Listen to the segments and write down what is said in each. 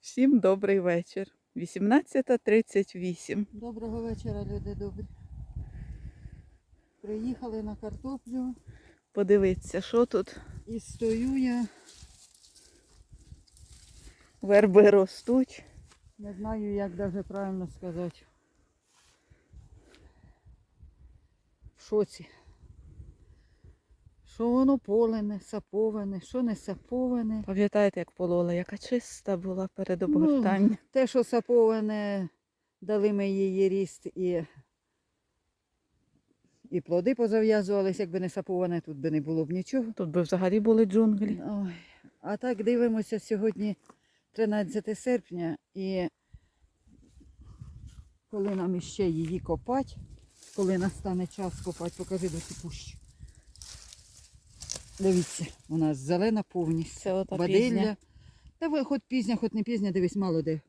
Всім добрий вечір. 18.38. Доброго вечора, люди добрі. Приїхали на картоплю Подивіться, що тут і стою я, верби ростуть. не знаю, як даже правильно сказати. В шоці. Що воно полене, саповане, що не саповане. Пам'ятаєте, як полола, яка чиста була перед обгортанням. Те, що саповане, дали ми її ріст і, і плоди позав'язувались, якби не саповане, тут би не було б нічого. Тут би взагалі були джунглі. Ой. А так дивимося сьогодні 13 серпня і коли нам іще її копати, коли настане час копати, покажи до цю пущу. Дивіться, у нас зелена повністю. Бадилля. пізня. Та ви хоч пізня, хоч не пізня, дивись, мало де.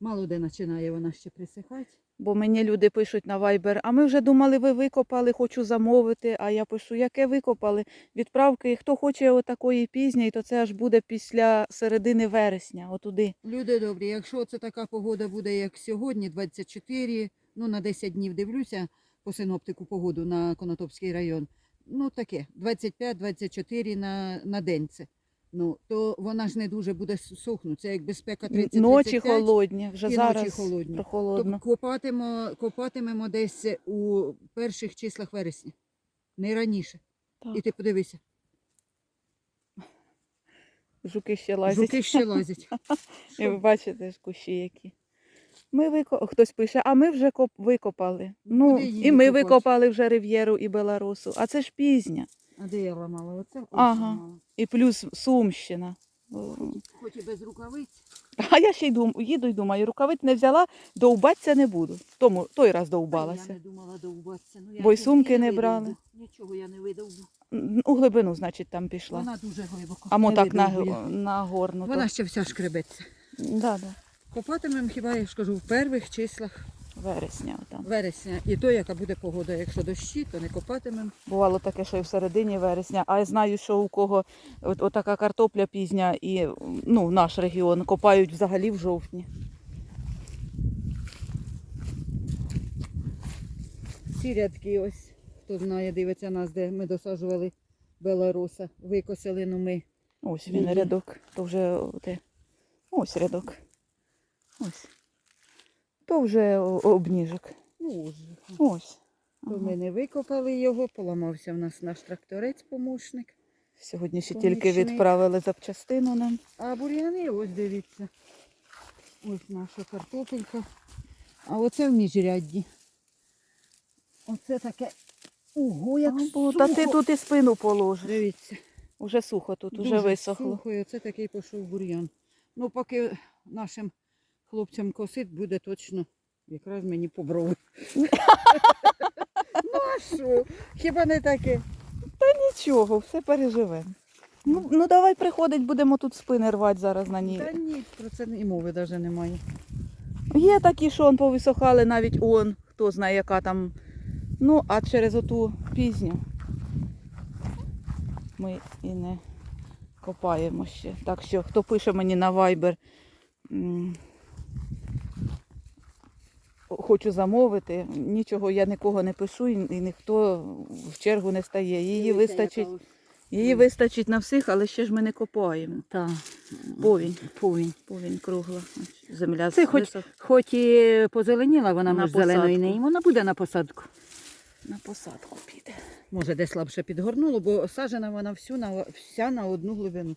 Мало де починає вона ще присихати. Бо мені люди пишуть на Viber, а ми вже думали, ви викопали, хочу замовити. А я пишу, яке викопали? Відправки, хто хоче отакої пізньої, то це аж буде після середини вересня, отуди. Люди добрі, якщо це така погода буде, як сьогодні, 24, ну на 10 днів дивлюся по синоптику погоду на Конотопський район. Ну таке, 25-24 на, на день це. Ну, то вона ж не дуже буде сухнути. Це як безпека 30 Ночі холодні, вже і зараз ночі холодні. прохолодно. То копатимо, копатимемо десь у перших числах вересня. Не раніше. Так. І ти подивися, Жуки ще лазять. жуки ще лазять. І ви бачите ж кущі які. Ми вико... Хтось пише, а ми вже коп... викопали. Ну, і ми викопали вже Рив'єру і Беларусу. А це ж пізня. А де я ламала? Оце Ага. ламала. І плюс Сумщина. Хоч і без рукавиць. А я ще й дум... їду й думаю, рукавиць не взяла, довбатися не буду. Тому той раз Та Я не думала довбатися. Ну, я Бо й сумки і не брали. Нічого я не видовбу. У глибину, значить, там пішла. Вона дуже глибоко. А мо так на... нагорнуто. Вона ще вся шкребеться. Да, да. Копатимемо, хіба я ж кажу, в перших числах Вересня. Отам. вересня. І то, яка буде погода. Якщо дощі, то не копатимемо. Бувало таке, що і в середині вересня. А я знаю, що у кого от, отака картопля пізня і ну, наш регіон копають взагалі в жовтні. Ці рядки ось, хто знає, дивиться нас, де ми досаджували беларуса. Викосили, ну ми. Ось він рядок. То вже те. Ось рядок. Ось. То вже обніжок. Ну, ось. Ось. То Ага. ми не викопали його, поламався в нас наш тракторець помощник. Сьогодні ще тільки відправили запчастину нам. А бур'яни, ось дивіться. Ось наша картопелька. А оце в міжрядді. Оце таке. Ого, як Або, сухо. та ти тут і спину положиш. Дивіться. Уже сухо тут, уже висохло. Сухо, і оце такий пішов бур'ян. Ну, поки нашим хлопцям косить, буде точно якраз мені по брови. ну а що? Хіба не таке? Та Нічого, все переживемо. Ну, ну давай приходить, будемо тут спини рвати зараз на ній. Та ні, про це і мови навіть немає. Є такі, що он повисохали навіть он, хто знає, яка там. Ну, а через оту пізню ми і не копаємо ще. Так що, хто пише мені на Viber, м, хочу замовити, нічого я нікого не пишу і ніхто в чергу не стає. Її вистачить, її вистачить на всіх, але ще ж ми не копаємо. Так. Повінь, Повінь. повінь кругла. Земля Це хоч, висох- хоч і позеленіла вона На може зеленої посадку. не, вона буде на посадку. на посадку піде. Може, де слабше підгорнуло, бо сажена вона всю на, вся на одну глибину.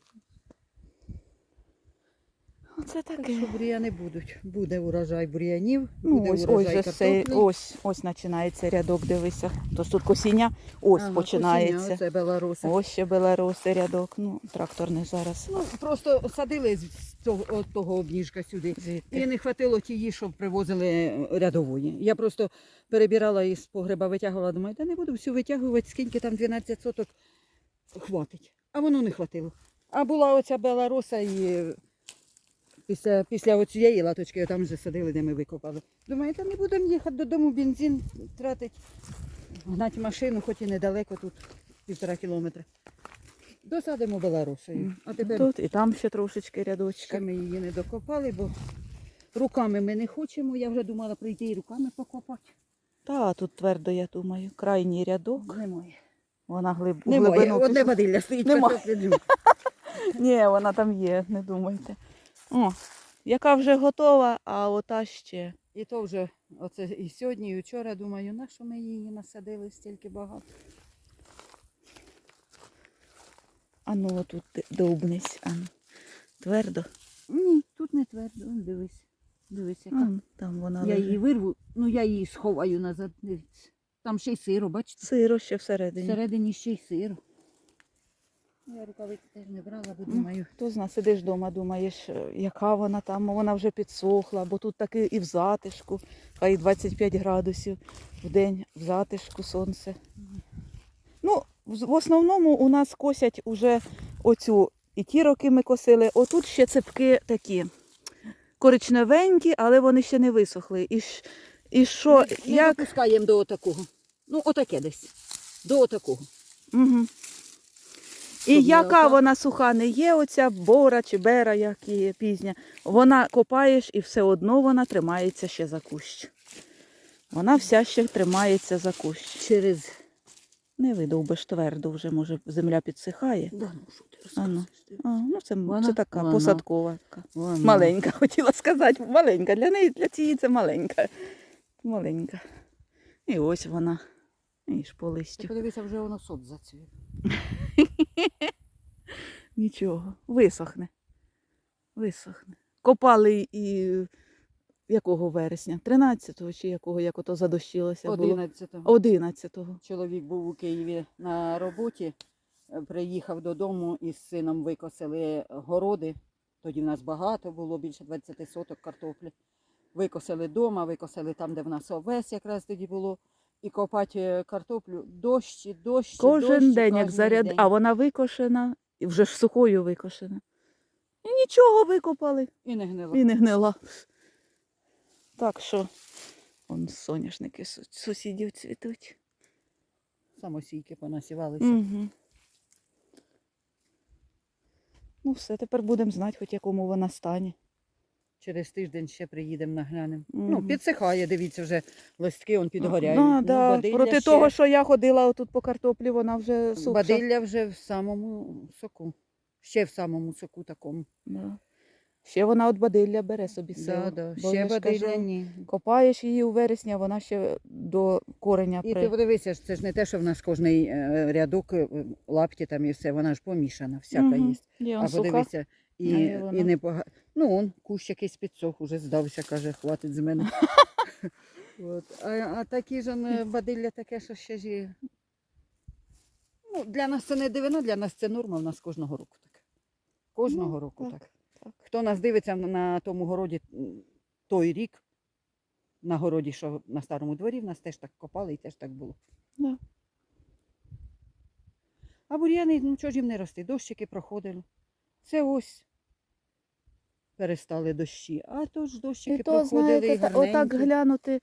Оце Так таке. що бур'яни будуть. Буде урожай бур'янів, Ну, буде ось, ось урожай цей, картоплі. ось, ось починається рядок, дивися. Тож тут косіння, ось Ага, починається. косіння, Оце белоруси. Ось ще белоруси рядок. Ну, тракторний зараз. Ну, просто садили з того, от того обніжка сюди. І не хватило тієї, щоб привозили рядової. Я просто перебирала із погреба, витягувала, думаю, та не буду всю витягувати, скільки там 12 соток хватить. А воно не хватило. А була оця белороса і після, після оцієї латочки там вже садили, де ми викопали. Думаю, та не будемо їхати додому, бензин тратить. Гнати машину, хоч і недалеко тут півтора кілометра. Досадимо белорошею. А тепер Тут і там ще трошечки рядочки. ще ми її не докопали, бо руками ми не хочемо. Я вже думала прийти і руками покопати. Та тут твердо, я думаю, крайній рядок. Немає. Вона глиб... Немає. глибину. Одне водилля стоїть. Немає. Ні, вона там є, не думайте. О, яка вже готова, а ота ще. І то вже оце і сьогодні, і вчора думаю, на що ми її насадили стільки багато. А ну отут довбнись, а ну. Твердо. Ні, тут не твердо. Дивись. Дивись, яка. А, там вона Я лежить. її вирву, ну я її сховаю назад. Дивіться. Там ще й сиро, бачите? Сиро ще всередині. Всередині ще й сиро. Я рукавиці теж не брала, бо Ну, думаю. Хто зна, сидиш вдома, думаєш, е, яка вона там, вона вже підсохла, бо тут таки і в затишку, хай 25 градусів в день в затишку сонце. Ну, в основному у нас косять уже оцю, і ті роки ми косили, отут ще цепки такі коричневенькі, але вони ще не висохли. І, і що, Ми як... допускаємо до отакого. Ну, отаке десь. До отакого. Угу. І яка вона суха не є, оця бора чи бера, як і пізня, вона копаєш і все одно вона тримається ще за кущ. Вона вся ще тримається за кущ. Через. Не видовбиш твердо, вже може земля підсихає. Да, ну, що ти А ну. розказуєш? ти? А, ну це, Вона- це така вона. посадкова. Така. Вона. Маленька, хотіла сказати, маленька. Для неї, для цієї це маленька. Маленька. І ось вона. І ж по Ти листю. подивися, вже воно сот зацвів. Нічого, висохне. Висохне. Копали і якого вересня? 13-го чи якого, як ото задощилося було? 11-го. 11-го. Чоловік був у Києві на роботі, е, приїхав додому із сином викосили городи. Тоді в нас багато було, більше 20 соток картоплі. Викосили вдома, викосили там, де в нас овес якраз тоді було. І копати е, картоплю дощі, дощі, Кожен дощі, день, як заряд, день. а вона викошена, і вже ж сухою викошена. І нічого викопали, І не гнила. і не гнила. Так що, он соняшники сусідів цвітуть. Самосійки понасівалися. Угу. Ну все, тепер будемо знати, хоч якому вона стані. Через тиждень ще приїдемо наглянемо. Ну, підсихає, дивіться, вже листки он підгоряють. Да, Ну, да. Проти ще- того, що я ходила отут по картоплі, вона вже сухша. Бадилля вже в самому соку. Ще в самому соку такому. Да. Ще вона от бадилля бере собі силу. Да, да. Бо Ще бадилля кажу, ні. Копаєш її у вересні, а вона ще до кореня І при... ти подивися, це ж не те, що в нас кожний е, рядок е, лапті там і все, вона ж помішана, всяка є. Є, А подивися, і, і не пога... Ну, он, кущ якийсь підсох, уже здався, каже, хватить з мене. От. А, а такі ж он, е, бадилля таке, що ще ж. Ну, для нас це не дивина, для нас це норма, в нас кожного року так. Кожного Ну, року так, так. так. Хто нас дивиться на- на тому городі той рік, на городі, що на старому дворі, в нас теж так копали і теж так було. Да. А бур'яни, ну чого ж їм не рости? Дощики проходили. Це ось перестали дощі. А то ж дощики І то, проходили знаєте, і та- отак глянути,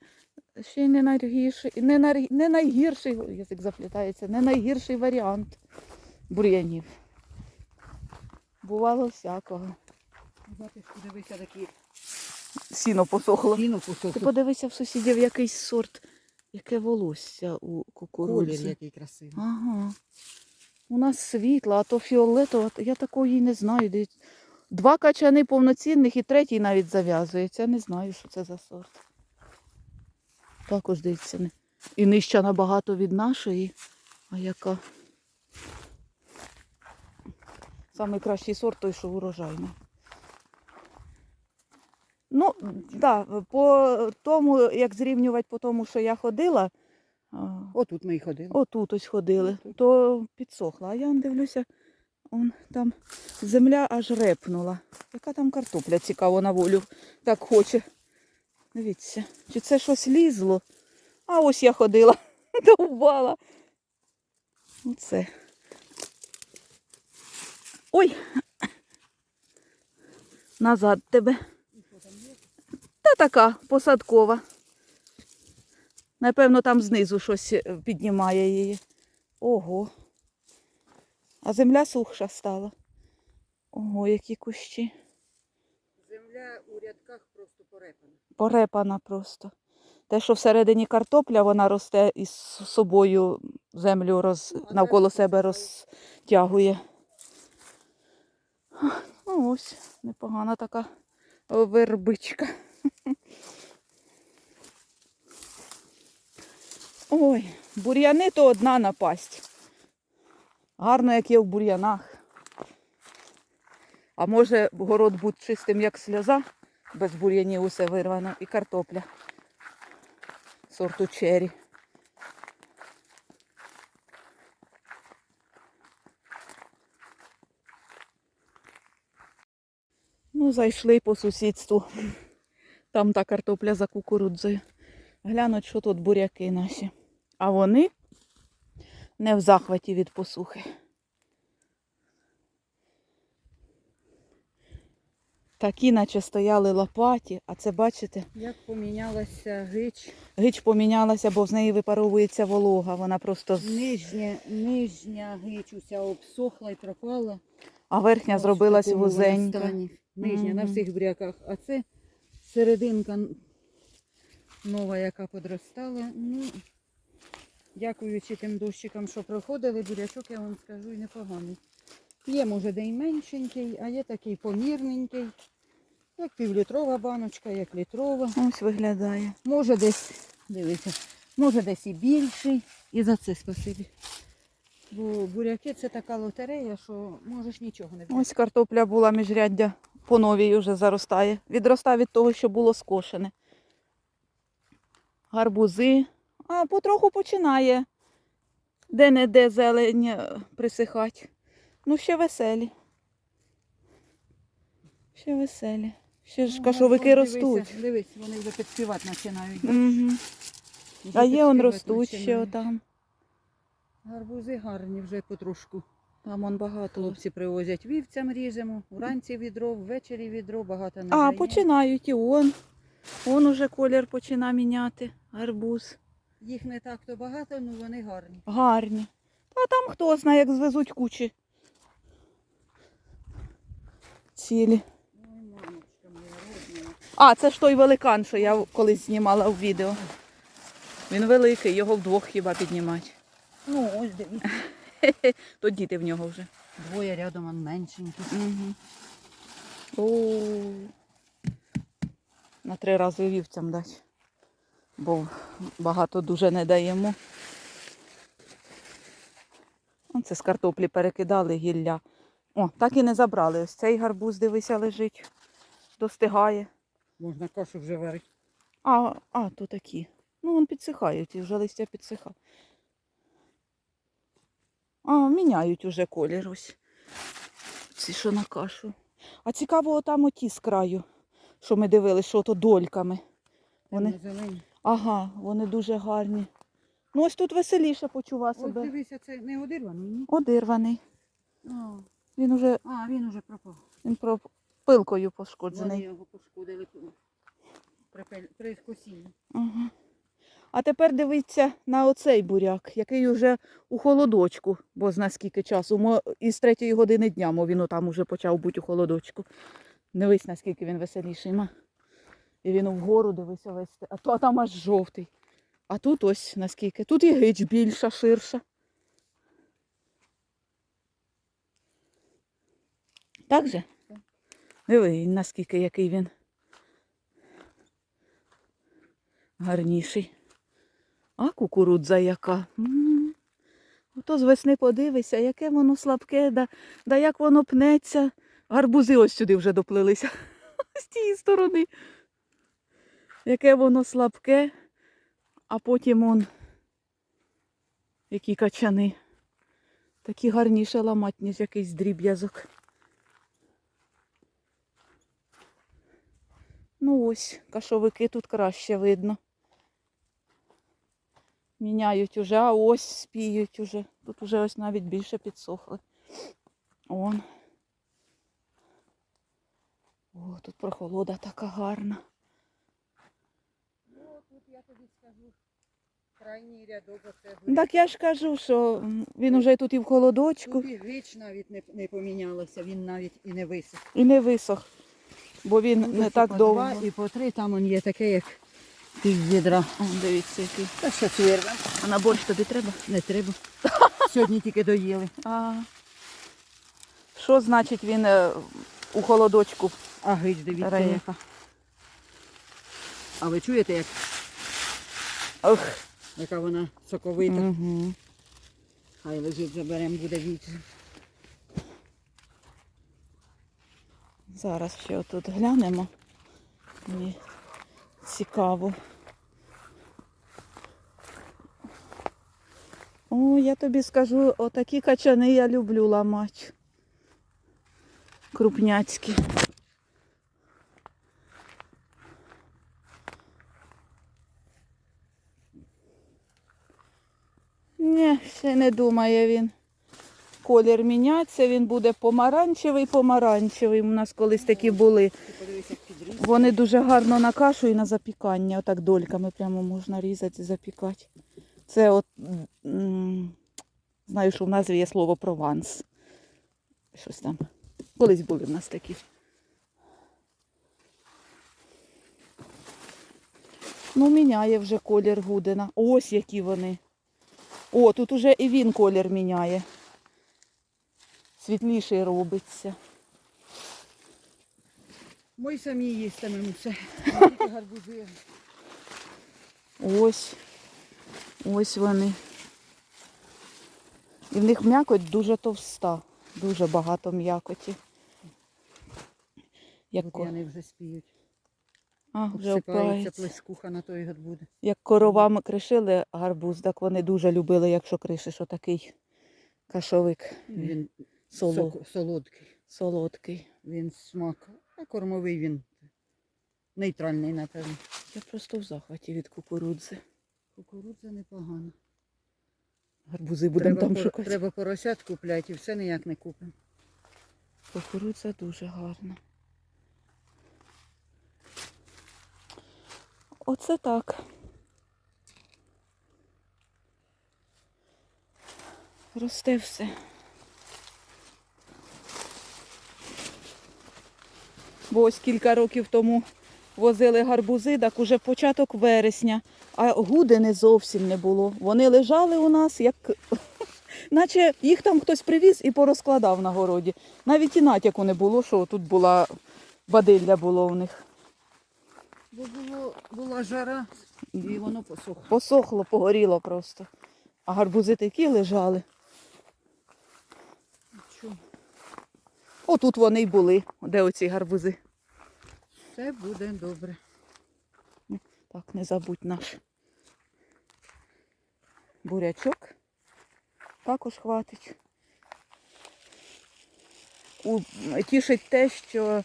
ще й не найгірший, не, най, не найгірший, язик заплітається, не найгірший варіант бур'янів. Бувало всякого. Затишку дивися такі Сіно посохло. сіно Ти подивися в сусідів якийсь сорт, яке волосся у Колір кукурудзі. який красивий. Ага. У нас світла, а то фіолетова, я такої не знаю. Два качани повноцінних і третій навіть зав'язується. Я не знаю, що це за сорт. Також дивіться. І нижча набагато від нашої. А яка? Самий кращий сорт той, що урожайний. Ну, так, да, по тому, як зрівнювати по тому, що я ходила. Отут ми і ходили. Отут ось ходили, Отут. то підсохла. А я дивлюся, он там земля аж репнула. Яка там картопля цікаво на волю так хоче. Дивіться, чи це щось лізло? А ось я ходила, довбала. Оце. Ой! Назад тебе. Та така посадкова. Напевно, там знизу щось е, піднімає її. Ого. А земля сухша стала. Ого, які кущі. Земля у рядках просто порепана. Порепана просто. Те, що всередині картопля, вона росте і з собою землю роз... Ну, навколо себе розтягує. Ну ось, непогана така вербичка. Ой, бур'яни то одна напасть. Гарно, як є в бур'янах. А може город бути чистим, як сльоза, без бур'янів усе вирвано, і картопля сорту чері. Ну, зайшли по сусідству. Там та картопля за кукурудзою. Глянуть, що тут буряки наші. А вони не в захваті від посухи. Такі, наче стояли лопаті, а це бачите, Як помінялася гич. гич помінялася, бо з неї випаровується волога. Вона просто. Нижня, нижня гич уся обсохла і пропала. а верхня Ось зробилась такому вузенька. стані. Нижня на Мгм. всіх бряках. А це серединка нова, яка подростала. Ну, дякуючи тим дощикам, що проходили, бурячок, я вам скажу, і непоганий. Є, може, де й меншенький, а є такий помірненький. Як півлітрова баночка, як літрова. Ось виглядає. Може десь, дивіться, може десь і більший. І за це спасибі. Бо буряки це така лотерея, що можеш нічого не взяти. Ось картопля була міжряддя по новій вже заростає. Відроста від того, що було скошене. Гарбузи. А потроху починає де-не-де зелень е, присихати. Ну, ще веселі. Ще веселі. Ще ж Ну, кашовики ростуть. Дивись, вони вже підспівати починають. Угу. А є он ростуть ще отам. Гарбузи гарні вже потрошку. Там он багато. Хлопці привозять вівцям ріжемо, вранці відро, ввечері відро, багато не А, дає. починають і он. Он уже колір починає міняти. Гарбуз. Їх не так то багато, але вони гарні. Гарні. А там хто знає, як звезуть кучі. Цілі. А, це ж той великан, що я колись знімала в відео. Він великий, його вдвох хіба піднімати. Ну, ось дивіться. То діти в нього вже. Двоє рядом, он меншенькі. Угу. О, на три рази вівцям дать. Бо багато дуже не даємо. Оце з картоплі перекидали гілля. О, так і не забрали. Ось цей гарбуз, дивися, лежить. Достигає. Можна кашу вже варити. А, а, то такі. Ну, вон підсихають, і вже листя підсиха. А, міняють уже колір ось. Ці, що на кашу. А цікаво, там оті з краю, що ми дивилися, що то дольками. Вони, зелені. Ага, вони дуже гарні. Ну, ось тут веселіше почува Ось дивися, це не одирваний, ні? Одирваний. А, Він уже а, він уже пропав. він про пилкою Вони його пошкодили при, при косінні. Ага. А тепер дивіться на оцей буряк, який уже у холодочку, бо зна скільки часу. Мо із третьої години дня, мо він там уже почав бути у холодочку. Дивись, наскільки він веселіший. Ма. І він вгору дивися весь. А, то, а там аж жовтий. А тут ось наскільки. Тут і гич більша, ширша. Так же? Диви, наскільки який він. Гарніший. А кукурудза яка. Ото з весни подивися, яке воно слабке, да, да як воно пнеться. Гарбузи ось сюди вже доплилися. З тієї сторони. Яке воно слабке, а потім он які качани. Такі гарніше ламать, ніж якийсь дріб'язок. Ну ось, кашовики тут краще видно. Міняють уже, а ось спіють уже. Тут уже ось навіть більше підсохли. Он. О, тут прохолода така гарна. Тут я тобі скажу, крайній рядок оце. Так я ж кажу, що він уже тут і в холодочку, Тут і гич навіть не, не помінялося, він навіть і не висох. і не висох, бо він Тут не так по довго. Два і по три, там он є таке, як пів відра. О, дивіться, який. Та що цвірве? А на борщ тобі треба? Не треба. Сьогодні тільки доїли. А. Що значить він е, у холодочку А гич, дивіться, яка. А ви чуєте, як, Ох. яка вона соковита? Угу. Хай лежить, заберемо, буде вічно. Зараз ще тут глянемо. Мені цікаво. О, я тобі скажу, отакі качани я люблю ламати. Крупняцькі. Ще не думає він. Колір міняться, він буде помаранчевий, помаранчевий. У нас колись такі були. Вони дуже гарно на кашу і на запікання. Отак дольками прямо можна різати і запікати. Це от, знаю, що в назві є слово прованс. Щось там. Колись були в нас такі. Ну, міняє вже колір гудина. Ось які вони. О, тут уже і він колір міняє. Світліший робиться. Ми самі їстимемо все. Не гарбузи. Ось. Ось вони. І в них м'якоть дуже товста. Дуже багато м'якоті. Як, Вони вже спіють. А, вже Обсипається плескуха на той буде. Як коровами кришили гарбуз, так вони дуже любили, якщо кришиш отакий кашовик. Він Соло- солодкий. Солодкий. Він смак. А кормовий він нейтральний, напевно. Я просто в захваті від кукурудзи. Кукурудза непогана. Гарбузи будемо там пор- шукати. треба поросят купляти і все ніяк не купимо. Кукурудза дуже гарна. Оце так. Росте все. Бо ось кілька років тому возили гарбузи, так уже початок вересня, а гудини зовсім не було. Вони лежали у нас, як наче їх там хтось привіз і порозкладав на городі. Навіть і натяку не було, що тут була бадилля було у них. Бо було, була жара і воно посохло. Посохло, погоріло просто. А гарбузи такі лежали. Отут вони й були, де оці гарбузи. Все буде добре. Так, не забудь наш бурячок. Також хватить. Тішить те, що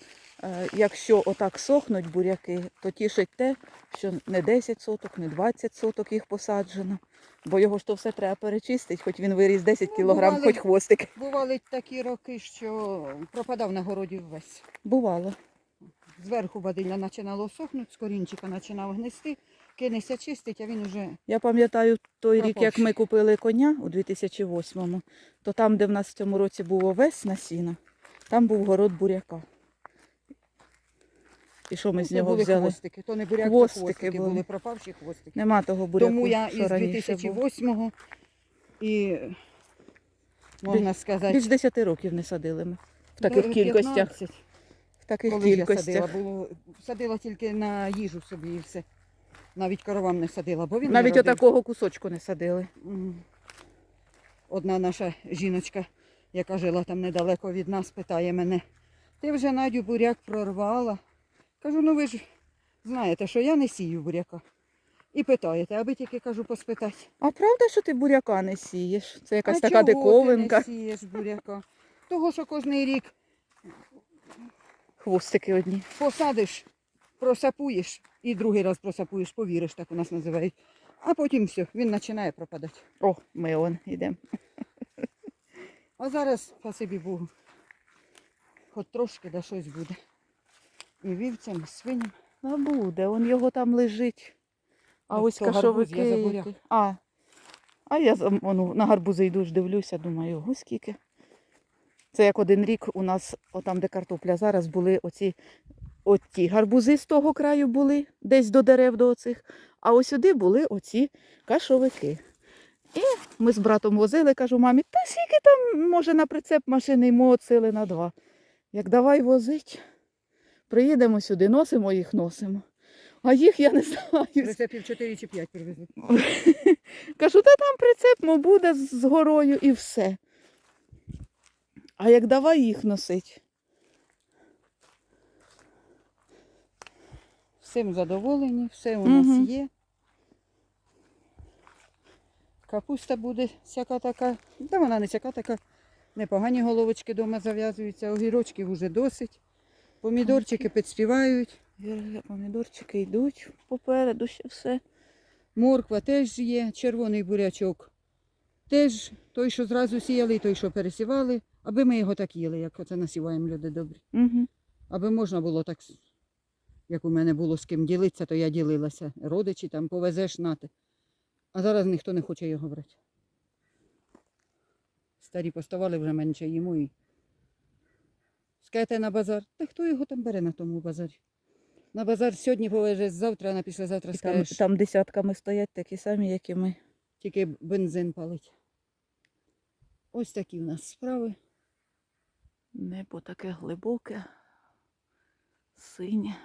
якщо отак сохнуть буряки, то тішить те, що не 10 соток, не 20 соток їх посаджено. Бо його ж то все треба перечистити, хоч він виріс 10 Ну, кілограм, хоч хвостик. Бували такі роки, що пропадав на городі весь. Бувало. Зверху бадилля починало сохнути, з корінчика починав гнисти, кинеться чистить, а він уже Я пам'ятаю той рік, як ми купили коня у 2008-му, то там, де в нас в цьому році був овес на сіно, там був город буряка. І що ми з нього були взяли? хвостики. То не буряк, Хвостики то хвостики були. були пропавші хвостики. Нема того буряку, Тому я що із раніше був. 2008-го і можна сказати, Більш 10 років не садили ми. В таких до кількостях. 15, В таких коли я садила, було, садила тільки на їжу собі і все. Навіть коровам не садила, бо він не Навіть родив. отакого кусочку не садили. Одна наша жіночка, яка жила там недалеко від нас, питає мене, ти вже Надю буряк прорвала? Кажу, ну ви ж знаєте, що я не сію буряка. І питаєте, аби тільки кажу поспитати. А правда, що ти буряка не сієш? Це якась а така чого диковинка. ти не сієш буряка? Того, що кожний рік Хвостики одні. посадиш, просапуєш і другий раз просапуєш, повіриш, так у нас називають. А потім все, він починає пропадати. О, ми он йдемо. А зараз, спасибі Богу, хоч трошки да щось буде. І вівцям, і свиням. А буде, он його там лежить. А ось кашовики. А, а я воно, на гарбузи йду ж дивлюся, думаю, ого, скільки. Це як один рік у нас, отам, де картопля, зараз були оці от ті гарбузи з того краю були, десь до дерев до оцих, а ось сюди були оці кашовики. І ми з братом возили, кажу мамі, та скільки там може на прицеп машини йому оцили на два. Як давай возить, приїдемо сюди, носимо їх, носимо. А їх я не знаю. Прицепів 4 чи 5 привезли. Кажу, та там прицеп мо буде з горою і все. А як давай їх носить? Всім задоволені, все у нас є. Капуста буде всяка така. Та вона не всяка така. Непогані головочки вдома зав'язуються, огірочків вже досить. Помідорчики підспівають. Помідорчики йдуть попереду ще все. Морква теж є, червоний бурячок. Теж той, що зразу сіяли, той, що пересівали, аби ми його так їли, як оце насіваємо люди добрі. Угу. Аби можна було так, як у мене було з ким ділитися, то я ділилася. Родичі там повезеш нати. А зараз ніхто не хоче його брати. Старі поставали вже менше їмо і. Скажете на базар. Та хто його там бере на тому базарі? На базар сьогодні повезеш, завтра, на післязавтра І там, скажеш, там десятками стоять такі самі, як і ми. тільки бензин палить. Ось такі в нас справи. Небо таке глибоке, синє.